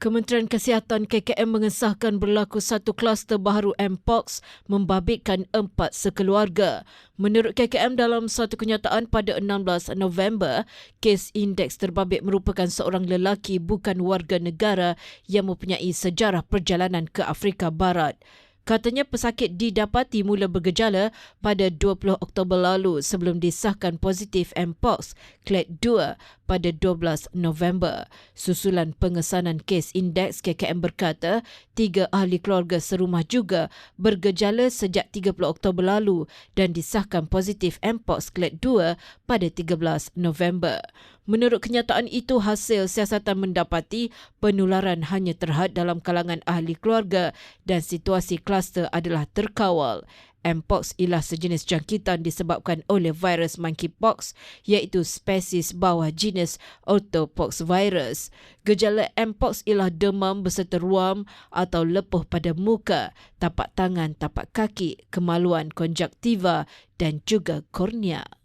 Kementerian Kesihatan KKM mengesahkan berlaku satu kluster baharu Mpox membabitkan empat sekeluarga. Menurut KKM dalam satu kenyataan pada 16 November, kes indeks terbabit merupakan seorang lelaki bukan warga negara yang mempunyai sejarah perjalanan ke Afrika Barat. Katanya pesakit didapati mula bergejala pada 20 Oktober lalu sebelum disahkan positif Mpox Clade 2 pada 12 November. Susulan pengesanan kes indeks KKM berkata, tiga ahli keluarga serumah juga bergejala sejak 30 Oktober lalu dan disahkan positif Mpox Clade 2 pada 13 November. Menurut kenyataan itu, hasil siasatan mendapati penularan hanya terhad dalam kalangan ahli keluarga dan situasi kluster adalah terkawal. Mpox ialah sejenis jangkitan disebabkan oleh virus monkeypox iaitu spesies bawah jenis orthopox virus. Gejala Mpox ialah demam berserta ruam atau lepuh pada muka, tapak tangan, tapak kaki, kemaluan konjaktiva dan juga kornea.